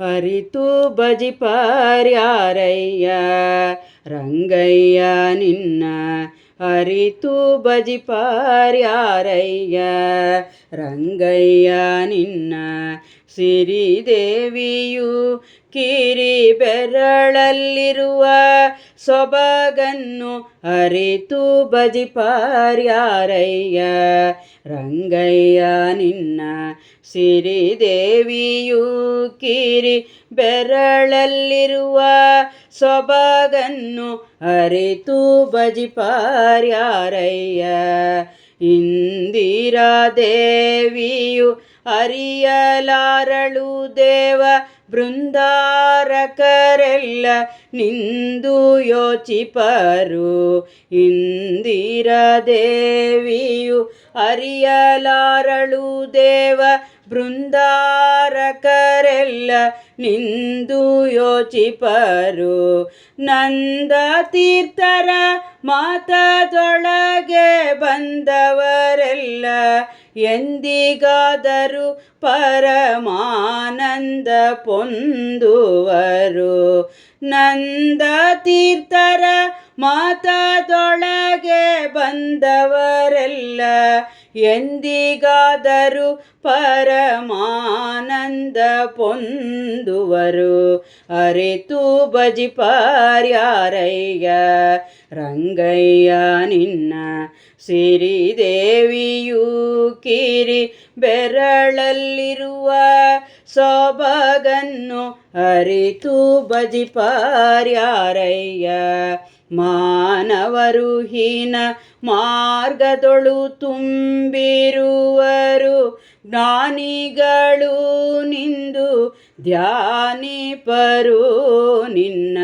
ಅರಿತು ಬಜಿಪಾರ್ಯಾರಯ್ಯ ರಂಗಯ್ಯ ನಿನ್ನ. ಅರಿತು ಬಜಿಪಾರ್ಯಾರಯ್ಯ ರಂಗಯ್ಯ ನಿನ್ನ. ಸಿರಿದೇವಿಯು ಕಿರಿ ಬೆರಳಲ್ಲಿರುವ ಸೊಬಗನ್ನು ಅರಿತು ಬಜಿಪಾರ್ಯಾರಯ್ಯ ರಂಗಯ್ಯ, ನಿನ್ನ ಸಿರಿದೇವಿಯು ಕಿರಿ ಬೆರಳಲ್ಲಿರುವ ಸೊಬಗನ್ನು ಅರಿತು ಬಜಿಪಾರ್ಯಾರಯ್ಯ ಇಂದಿರಾ ದೇವಿಯು ಅರಿಯಲಾರಳು ದೇವ ಬೃಂದಾರಕರೆಲ್ಲ ನಿಂದು ಯೋಚಿಪರು. ಇಂದಿರ ದೇವಿಯು ಅರಿಯಲಾರಳು ದೇವ ಬೃಂದಾರಕರೆಲ್ಲ ನಿಂದು ಯೋಚಿಪರು. ನಂದ ತೀರ್ಥರ ಮಾತದೊಳಗೆ ಬಂದವರೆಲ್ಲ ಎಂದಿಗಾದರೂ ಪರಮಾನಂದ ಪೊಂದುವರು. ನಂದ ತೀರ್ಥರ ಮಾತದೊಳಗೆ ಬಂದವರೆಲ್ಲ ಎಂದಿಗಾದರೂ ಪರಮಾನಂದ ಪೊಂದುವರು. ಅರಿತು ಬಜಿಪಾರ್ಯಾರಯ್ಯ ರಂಗಯ್ಯ, ನಿನ್ನ ಸಿರಿದೇವಿಯು ಕಿರಿ ಬೆರಳಲ್ಲಿರುವ ಸೊಬಗನ್ನು ಅರಿತು ಬಜಿಪಾರ್ಯಾರಯ್ಯ ಮಾನವರು ಹೀನ ಮಾರ್ಗದೊಳು ತುಂಬಿರುವರು. ಜ್ಞಾನಿಗಳು ನಿಂದು ಧ್ಯಾನಿಪರು ನಿನ್ನ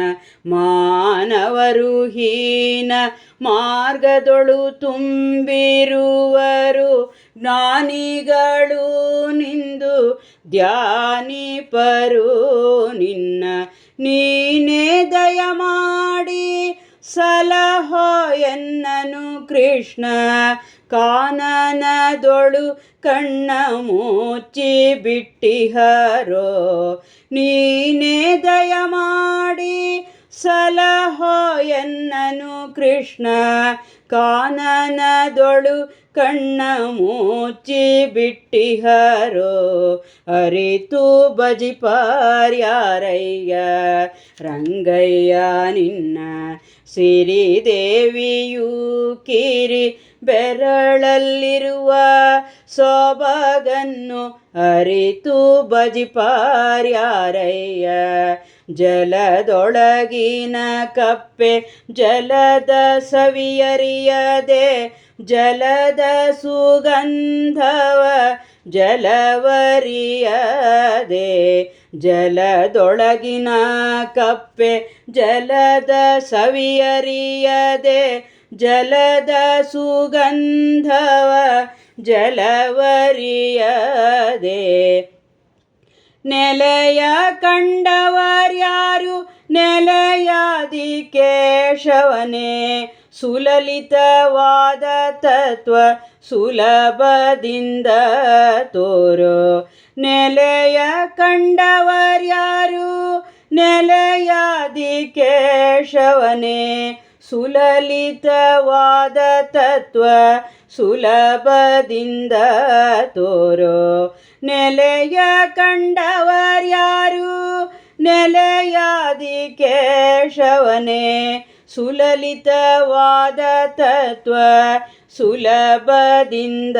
ಮಾನವರು ಹೀನ ಮಾರ್ಗದೊಳು ತುಂಬಿರುವರು. ಜ್ಞಾನಿಗಳು ನಿಂದು ಧ್ಯಾನಿಪರು ನಿನ್ನ ನೀನೇ ದಯ ಮಾಡಿ ಸಲಹೋ ಎನ್ನನು ಕೃಷ್ಣ. ಕಾನನದೊಳು ಕಣ್ಣ ಮುಚ್ಚಿ ಬಿಟ್ಟಿಹರೋ. ನೀನೇ ದಯ ಮಾಡಿ ಸಲಹೋ ಎನ್ನನು ಕೃಷ್ಣ. ಕಾನನದೊಳು ಕಣ್ಣ ಮುಚ್ಚಿ ಬಿಟ್ಟಿಹರೋ, ಅರಿತು ಬಜಿಪಾರ್ಯಾರಯ್ಯ ರಂಗಯ್ಯ, ನಿನ್ನ ಸಿರಿದೇವಿಯು ಕಿರಿ ಬೆರಳಲ್ಲಿರುವ ಸೊಬಗನ್ನು ಅರಿತು ಬಜಿಪಾರ್ಯಾರಯ್ಯ ಜಲದೊಳಗಿನ ಕಪ್ಪೆ ಜಲದ ಸವಿಯರಿಯದೆ ಜಲದ ಸುಗಂಧವ ಜಲವರಿಯದೆ ಜಲದೊಳಗಿನ ಕಪ್ಪೆ ಜಲದ ಸವಿಯರಿಯದೆ ಜಲದ ಸುಗಂಧವ ಜಲವರಿಯದೆ. ನೆಲೆಯ ಕಂಡವರ್ಯಾರು ನೆಲೆಯಾದಿ ಕೇಶವನೇ ಸುಲಲಿತವಾದ ತತ್ವ ಸುಲಭದಿಂದ ತೋರೋ. ನೆಲೆಯ ಕಂಡವರ್ಯಾರು ನೆಲೆಯಾದಿ ಕೇಶವನೇ. ಸುಲಲಿತವಾದ ತತ್ವ ಸುಲಭದಿಂದ ತೋರೋ. ನೆಲೆಯ ಕಂಡವರ್ಯಾರು ನೆಲೆಯಾದಿ ಕೇಶವನೇ. ಸುಲಲಿತವಾದ ತತ್ವ ಸುಲಭದಿಂದ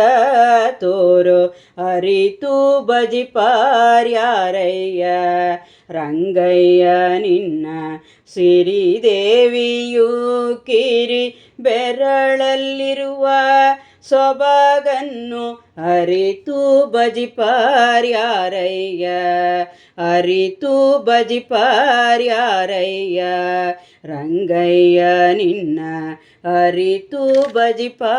ತೋರೋ. ಅರಿತು ಬಜಿಪಾರ್ಯಾರಯ್ಯ ರಂಗಯ್ಯ ನಿನ್ನ ಸಿರಿದೇವಿಯು ಕಿರಿ ಬೆರಳಲ್ಲಿರುವ ಸೊಬಗನ್ನು ಅರಿತು ಬಜಿಪಾರ್ಯಾರಯ್ಯ ಅರಿತು ಬಜಿಪಾರ್ಯಾರಯ್ಯ ರಂಗಯ್ಯ ನಿನ್ನ ಅರಿತು ಬಜಿಪಾರ್ಯಾರಯ್ಯ